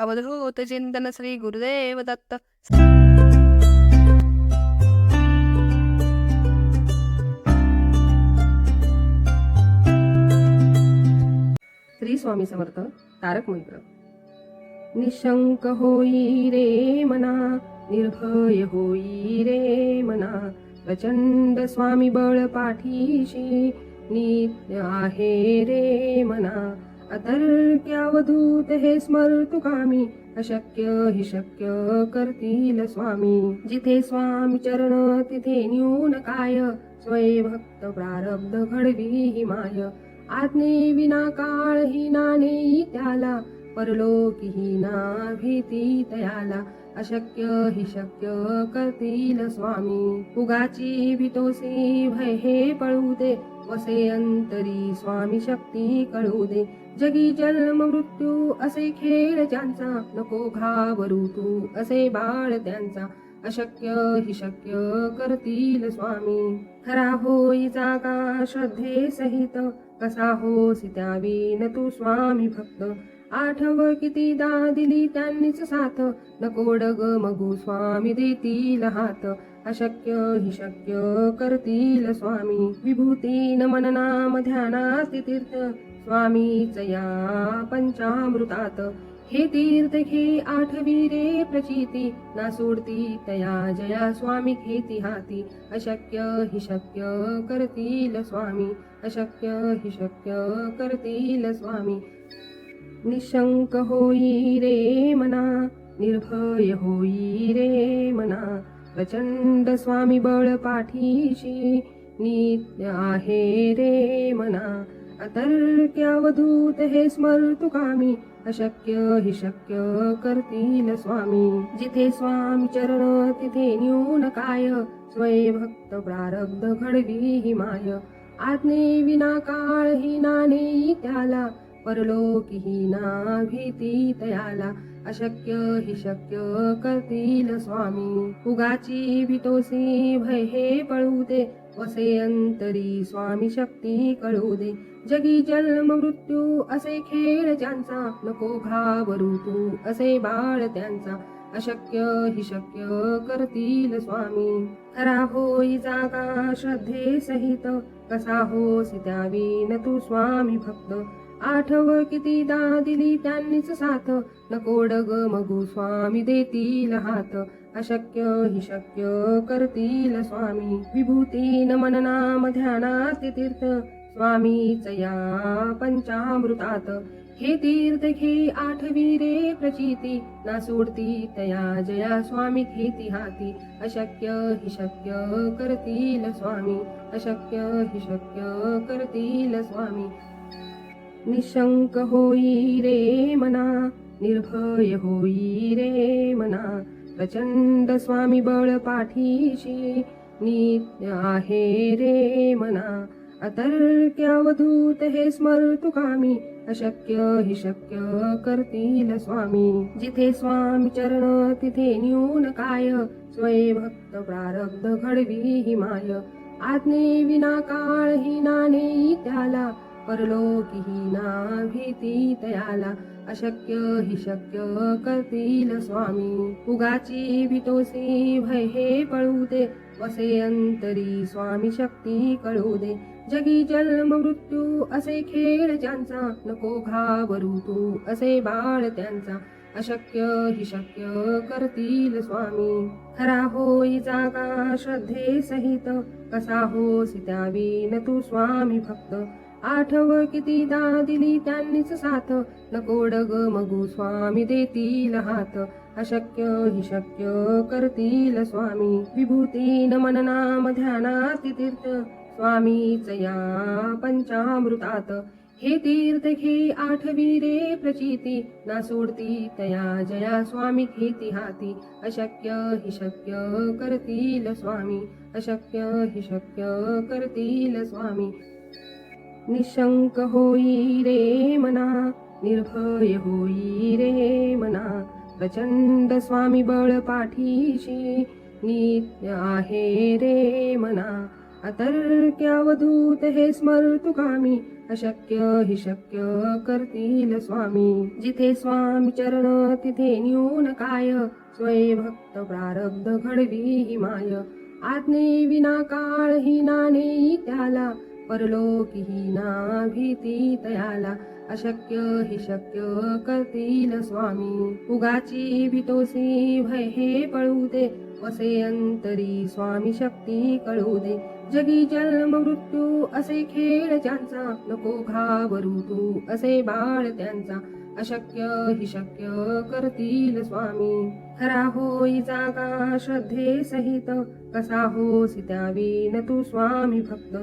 अवधूत चिंतन श्री गुरुदेव दत्त. श्री स्वामी समर्थ तारक मंत्र. निशंक होई रे मना निर्भय होई रे मना. प्रचंड स्वामी बळ पाठीशी नित्य आहे रे मना. अतर्क्यावधूत हे स्मर्तु कामी अशक्य हि शक्य करतील स्वामी. जिथे स्वामी चरण तिथे न्यून काय? स्वय भक्त प्रारब्ध घडवी हि माय. आज्ञे विना काळ ही नाणे त्याला परलोक ही ना भीती तयाला अशक्य हि शक्य करतील स्वामी. उगाची भीतोसी भय हे पळू दे वसे अंतरी स्वामी शक्ती कळू दे. जगी जन्म मृत्यू असे खेळ ज्यांचा नको घाबरू तू. असे बाळ त्यांचा अशक्य हि शक्य करतील स्वामी. खरा होई जागा श्रद्धे सहित कसा होसी त्यावीन तू स्वामी भक्त. आठव किती दा दिली त्यांनीच साथ. नकोड ग मगू स्वामी देतील हात. अशक्य हि शक्य करतील स्वामी. विभूती न मननाम ध्यानास्ति तीर्थ. स्वामीच या पंचामृतात. हे तीर्थ घे आठवी रे प्रचिती. ना सोडती तया जया स्वामी घेती हाती. अशक्य हि शक्य करतील स्वामी. अशक्य हि शक्य करतील स्वामी. निशंक होई रे मना निर्भय होई रे मना. प्रचंड स्वामी बळ पाठीशी नित्य आहे रे मना. अतर्क्यावधूत हे स्मर्तु कामी अशक्य हि शक्य करतील स्वामी. जिथे स्वामी चरण तिथे न्यून काय? स्वय भक्त प्रारब्ध घडवी हि माय. आज्ञे विना काळ ही नाणे त्याला. परलोकी ना भीती तयाला अशक्य हि शक्य करतील स्वामी. उगाची भीतोसी भय हे पळू दे वसे अंतरी स्वामी शक्ती कळू दे जगी जन्म मृत्यू असे खेळ ज्यांचा नको घाबरू तू असे बाळ त्यांचा अशक्य हि शक्य करतील स्वामी. खरा होई जागा श्रद्धे सहित कसा होसी न तू स्वामी भक्त. आठव किती दा दिली त्यांनीच साथ. नकोड ग मगू स्वामी देतील हात. अशक्य हि शक्य करतील स्वामी. विभूती न मननाम ध्यानात तीर्थ. स्वामीच या पंचामृतात. हे तीर्थ घे आठवी रे प्रचिती. ना सोडती तया जया स्वामी घेती हाती. अशक्य हि शक्य करतील स्वामी. अशक्य हि शक्य करतील स्वामी. निशंक होई रे मना निर्भय होई रे मना। प्रचंड स्वामी बळ पाठीशी नित्य आहे रे मना। अतर्क्यावधूत हे स्मरतु कामी अशक्य हि शक्य करतील स्वामी। जिथे स्वामी चरण तिथे न्यून काय स्वय भक्त प्रारब्ध घडवी हि माय। आज्ञे विना काळ ही नाणे त्याला परलोकी ना भीती तयाला अशक्य हि शक्य करतील स्वामी. उगाची भीतोसी भय हे पळू दे वसे अंतरी स्वामी शक्ती कळू दे जगी जन्म मृत्यू असे खेळ ज्यांचा नको घाबरू तू असे बाळ त्यांचा. अशक्य हि शक्य करतील स्वामी. खरा होई जागा श्रद्धे सहित कसा होसी न तू स्वामी भक्त. आठव किती दा दिली त्यांनीच साथ. नकोड ग मगू स्वामी देतील हात. अशक्य हि शक्य करतील स्वामी. विभूती न मननाम ध्यानात तीर्थ. स्वामीच या पंचामृतात. हे तीर्थ घे आठवी रे प्रचिती. ना सोडती तया जया स्वामी घेती हाती. अशक्य हि शक्य करतील स्वामी. अशक्य हि शक्य करतील स्वामी. निशंक होई रे मना निर्भय होई रे मना. प्रचंड स्वामी बळ पाठीशी नित्य आहे रे मना. अतर्क्यावधूत हे स्मरतु कामी अशक्य हि शक्य करतील स्वामी. जिथे स्वामी चरण तिथे न्यून काय? स्वय भक्त प्रारब्ध घडवी हिमाय. आज्ञे विना काळ ही नाणे त्याला परलोकी ना भीती तयाला अशक्य हि शक्य करतील स्वामी. उगाची भीतोसी भय हे पळू दे वसे अंतरी स्वामी शक्ती कळू दे जगी जन्म मृत्यू असे खेळ ज्यांचा नको घाबरू तू असे बाळ त्यांचा. अशक्य हि शक्य करतील स्वामी. खरा होई जागा श्रद्धे सहित कसा होसी न तू स्वामी भक्त.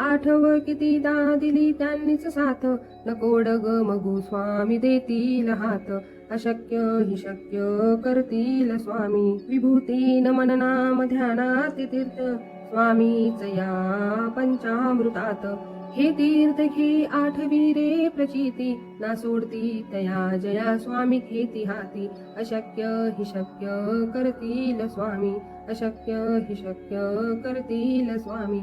आठव किती दा दिली त्यांनीच साथ. नको ग मगू स्वामी देतील हात. अशक्य हि शक्य करतील स्वामी. विभूती नमन नाम ध्यानात तीर्थ. स्वामीच या पंचामृतात. हे तीर्थ घे आठवी रे प्रचिती. ना सोडती तया जया स्वामी घेती हाती. अशक्य हि शक्य करतील स्वामी. अशक्य हि शक्य करतील स्वामी.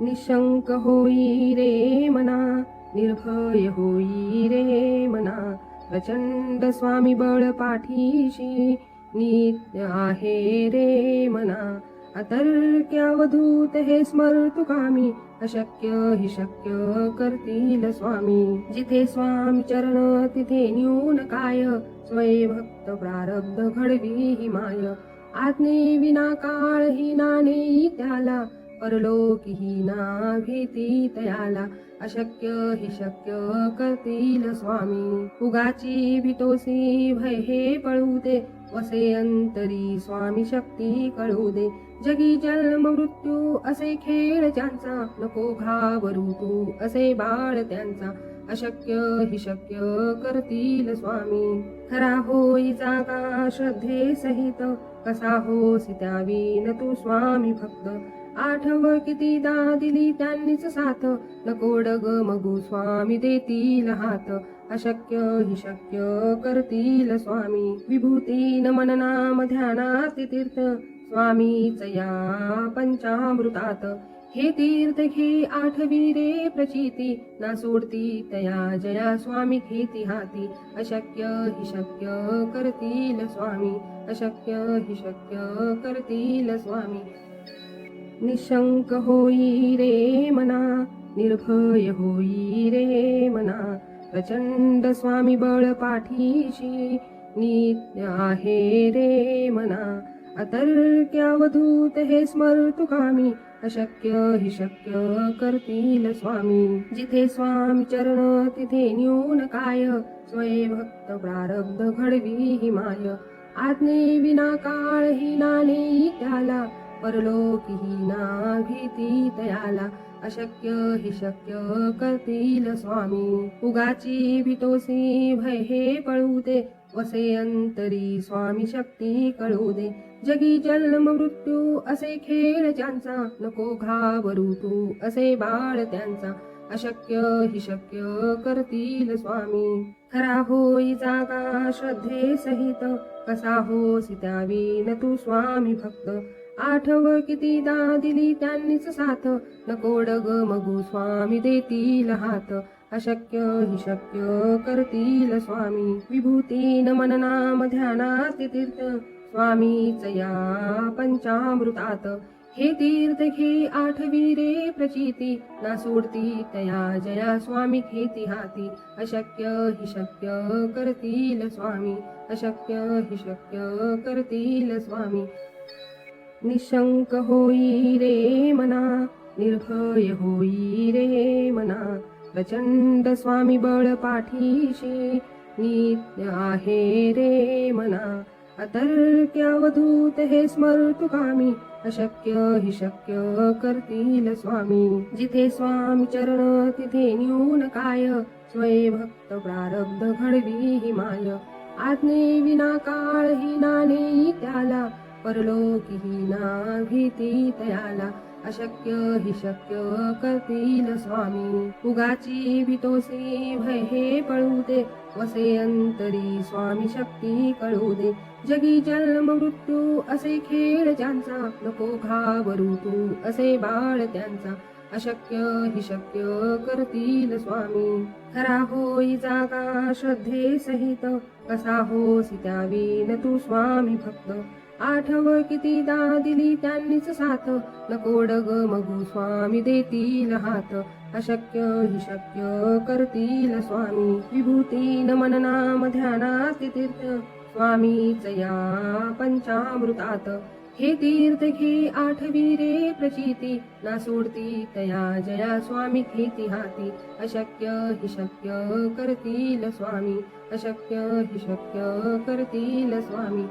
निशंक होई रे मना निर्भय होई रे मना. प्रचंड स्वामी बळ पाठीशी नित्य आहे रे मना. अतर्क्यावधूत हे स्मरतु कामी अशक्य हि शक्य करतील स्वामी. जिथे स्वामी चरण तिथे न्यून काय? स्वय भक्त प्रारब्ध घडवी हि माय. आज्ञे विना काळ ही नाणे त्याला परलोकी ना भीती तयाला अशक्य हि शक्य करतील स्वामी. उगाची भीतोसी भय हे पळू दे वसे अंतरी स्वामी शक्ती कळू दे. जगी जन्म मृत्यू असे खेळ ज्यांचा नको घाबरू तू असे बाळ त्यांचा अशक्य हि शक्य करतील स्वामी. खरा होई जागा श्रद्धे सहित कसा होसी न तू स्वामी भक्त. आठव किती दा दिली त्यांनीच साथ. नकोड ग मगू स्वामी देतील हात. अशक्य हि शक्य करतील स्वामी. विभूती नमन नाम ध्यानात तीर्थ. स्वामीच या पंचामृतात. हे तीर्थ घे आठवी रे प्रचिती. ना सोडती तया जया स्वामी घेती हाती. अशक्य हि शक्य करतील स्वामी. अशक्य हि शक्य करतील स्वामी. निशंक होई रे मना निर्भय होई रे मना। प्रचंड स्वामी बळ पाठीशी नित्य आहे रे मना। अतर्क्यावधूत हे स्मरतु कामी अशक्य हि शक्य करतील स्वामी। जिथे स्वामी चरण तिथे न्यून काय स्वये भक्त प्रारब्ध घडवी हि माय आज्ञे विना काळ ही नाने त्याला परलोकी ना भीती तयाला अशक्य हि शक्य करतील स्वामी. उगाची भीतोसी भय हे पळू दे. वसे अंतरी स्वामी शक्ती कळू दे. जगी जन्म मृत्यू असे खेळ ज्यांचा नको घाबरू तू असे बाळ त्यांचा. अशक्य हि शक्य करतील स्वामी. खरा होई जागा श्रद्धे सहित कसा होसी न तू स्वामी भक्त. आठव किती दा दिली त्यांनीच साथ. नको डग मगू स्वामी देतील हात. अशक्य हि शक्य करतील स्वामी. विभूती नमन नाम ध्यानात तीर्थ. स्वामीच या पंचामृतात. हे तीर्थ घे आठवी रे प्रचिती. ना सोडती तया जया स्वामी खेती हाती. अशक्य हि शक्य करतील स्वामी. अशक्य हि शक्य करतील स्वामी. निशंक होई रे मना निर्भय होई रे मना. प्रचंड स्वामी बळ पाठीशी नित्य आहे रे मना. अतर्क्यावधूत हे स्मरतु कामी अशक्य हि शक्य करतील स्वामी. जिथे स्वामी चरण तिथे न्यून काय? स्वय भक्त प्रारब्ध घडवी हि माय. आज्ञे विना काळ ही नाणे त्याला. परलोकी ना भीती तयाला अशक्य हि शक्य करतील स्वामी. उगाची भीतोसी भय हे पळू दे वसे अंतरी स्वामी शक्ती कळू दे. जगी जन्म मृत्यू असे खेळ ज्यांचा नको घाबरू तू असे बाळ त्यांचा. अशक्य हि शक्य करतील स्वामी. खरा होई जागा श्रद्धे सहित कसा होसी त्यावीन तू स्वामी भक्त. आठव किती दा दिली त्यांनीच साथ. नको डग मगू स्वामी देतील हात. अशक्य हि शक्य करतील स्वामी. विभूती न मननाम ध्याना तीर्थ. स्वामीच या पंचामृतात. हे तीर्थ घे आठवी रे प्रचिती. ना सोडती तया जया स्वामी खेती हाती. अशक्य हि शक्य करतील स्वामी. अशक्य हि शक्य करतील स्वामी.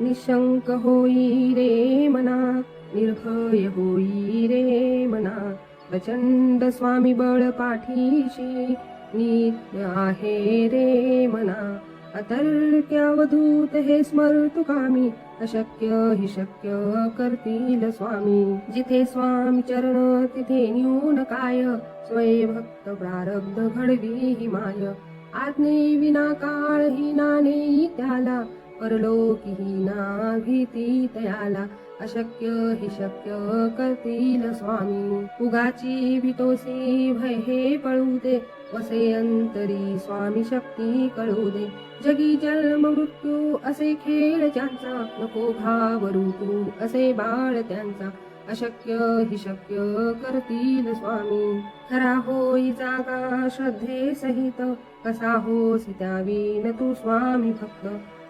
निशंक होई रे मना निर्भय होई रे मना. प्रचंड स्वामी बळ पाठीशी नित्य आहे रे मना. अतर्क्यावधूत हे स्मरतु कामी अशक्य हि शक्य करतील स्वामी. जिथे स्वामी चरण तिथे न्यून काय? स्वय भक्त प्रारब्ध घडवी हि माय. आज्ञे विना काळ हि नाने त्याला परलोकी हि ना भीती तयाला अशक्य हि शक्य करतील स्वामी. उगाची भीतोसी भय हे पळू दे वसे अंतरी स्वामी शक्ती कळू दे. जगी जन्म मृत्यू असे खेळ ज्यांचा नको घाबरू तू असे बाळ त्यांचा. अशक्य हि शक्य करतील स्वामी. खरा होई जागा श्रद्धे सहित कसा होसी त्यावीन तू स्वामी भक्त.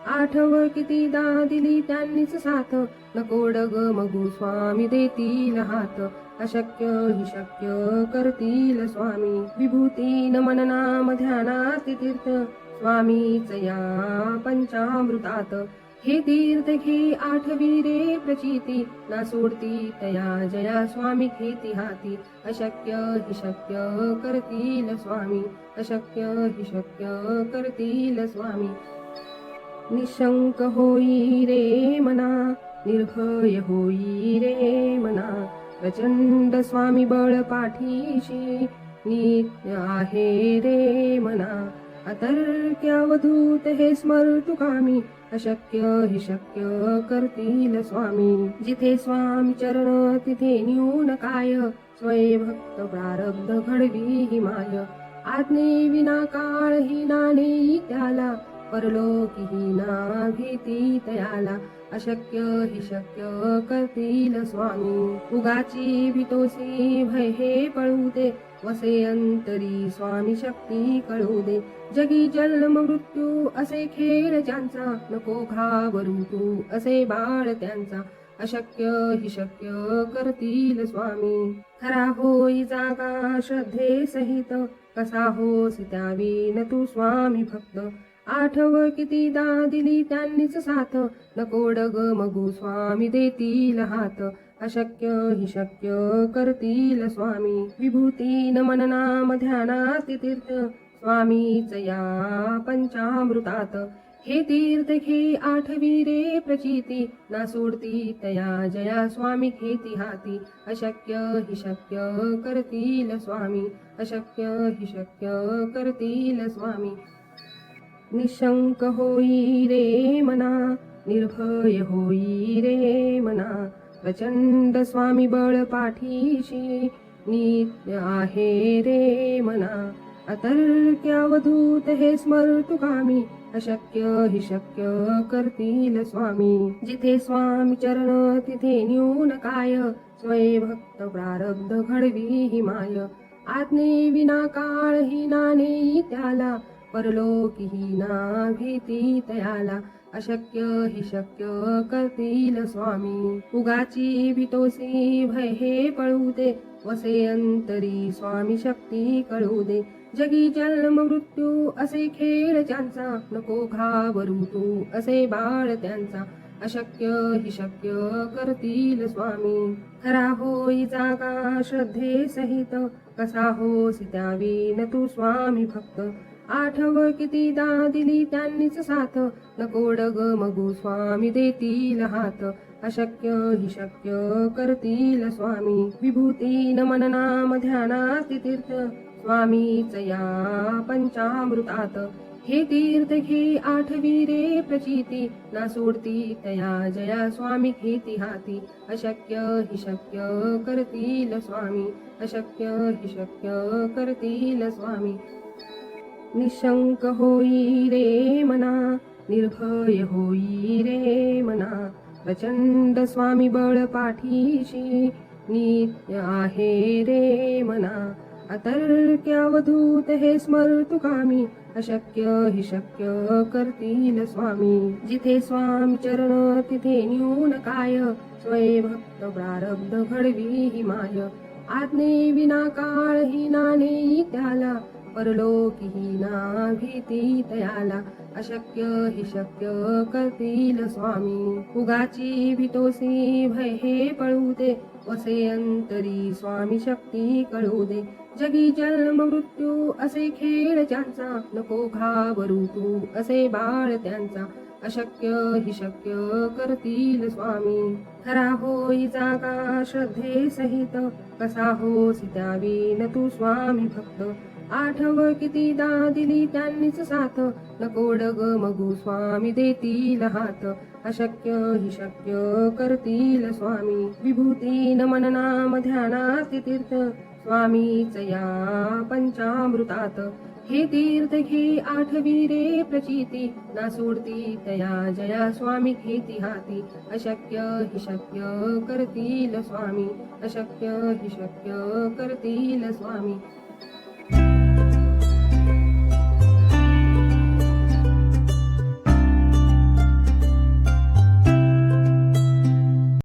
आठव किती दा दिली त्यांनीच साथ. नको डग मगू स्वामी देतील हात. अशक्य हि शक्य करतील स्वामी. विभूती न मननाम ध्यानात तीर्थ. स्वामीच या पंचामृतात. हे तीर्थ घे आठवी रे प्रचिती. ना सोडती तया जया स्वामी खेती हाती. अशक्य हि शक्य करतील स्वामी. अशक्य हि शक्य करतील स्वामी. निशंक होई रे मना निर्भय होई रे मना। प्रचंड स्वामी बळ पाठीशी नित्य आहे रे मना। अतर्क्यावधूत हे स्मरतु कामी अशक्य हि शक्य करतील स्वामी। जिथे स्वामी चरण तिथे न्यून काय स्वय भक्त प्रारब्ध घडवी हि माय। आज्ञे विना काळ हि नाणे त्याला परलोकी ना भीती तयाला अशक्य हि शक्य करतील स्वामी. उगाची भितोसी भय हे पळू दे वसे अंतरी स्वामी शक्ती कळू दे. जगी जन्म मृत्यू असे खेळ ज्यांचा नको घाबरू तू असे बाळ त्यांचा अशक्य हि शक्य करतील स्वामी. खरा होई जागा श्रद्धे सहित कसा होसी त्या तू स्वामी भक्त. आठव किती दा दिली त्यांनीच साथ. नकोड ग मगू स्वामी देतील हात. अशक्य हि शक्य करतील स्वामी. विभूती न मननाम ध्यानात तीर्थ. स्वामीच या पंचामृतात. हे तीर्थ घे आठवी रे प्रचिती. ना सोडती तया जया स्वामी घेती हाती. अशक्य हि शक्य करतील स्वामी. अशक्य हि शक्य करतील स्वामी. निशंक होई रे मना निर्भय होई रे मना। प्रचंड स्वामी बळ पाठीशी नित्य आहे रे मना। अतर्क्यावधूत हे स्मरतु कामी अशक्य हि शक्य करतील स्वामी। जिथे स्वामी चरण तिथे न्यून काय स्वय भक्त प्रारब्ध घडवी हि माय आज्ञे विना काळ हि नाने त्याला परलोकी ना भीती तयाला अशक्य हि शक्य करतील स्वामी. उगाची भीतोसी भय हे पळू दे वसे अंतरी स्वामी शक्ती कळू दे. जगी जन्म मृत्यू असे खेळ ज्यांचा नको घाबरू तू असे बाळ त्यांचा. अशक्य हि शक्य करतील स्वामी. खरा होई जागा श्रद्धे सहित कसा होसी न तू स्वामी भक्त. आठव किती दा दिली त्यांनीच साथ. नको ग मगू स्वामी देतील हात. अशक्य हि शक्य करतील स्वामी. विभूती न मननाम ध्यानात तीर्थ. स्वामीच या पंचामृतात. हे तीर्थ घे आठवी रे प्रचिती. ना सोडती तया जया स्वामी घेती हाती. अशक्य हि शक्य करतील स्वामी. अशक्य हि शक्य करतील स्वामी. निशंक होई रे मना निर्भय होई रे मना। प्रचंड स्वामी बळ पाठीशी नित्य आहे रे मना। अतर्क्यावधूत हे स्मरतु कामी अशक्य हि शक्य करतील स्वामी। जिथे स्वामी चरण तिथे न्यून काय स्वय भक्त प्रारब्ध घडवी हि माय आज्ञे विना काळ ही नाने त्याला परलोकी ना भीती तयाला अशक्य हि शक्य करतील स्वामी. उगाची भीतोसी भय हे पळू दे वसे अंतरी स्वामी शक्ती कळू दे जगी जन्म मृत्यू असे खेळ ज्यांचा नको घाबरू तू असे बाळ त्यांचा. अशक्य हि शक्य करतील स्वामी. खरा होई जागा श्रद्धे सहित कसा होसी न तू स्वामी भक्त. आठव किती दा दिली त्यांनीच साथ. नकोड ग मगू स्वामी देतील हात. अशक्य हि शक्य करतील स्वामी. विभूती मननाम ध्यानास्ति तीर्थ. स्वामीच या पंचामृतात. हे तीर्थ घे आठवी रे प्रचिती. ना सोडती तया जया स्वामी घेती हाती. अशक्य हि शक्य करतील स्वामी. अशक्य हि शक्य करतील स्वामी.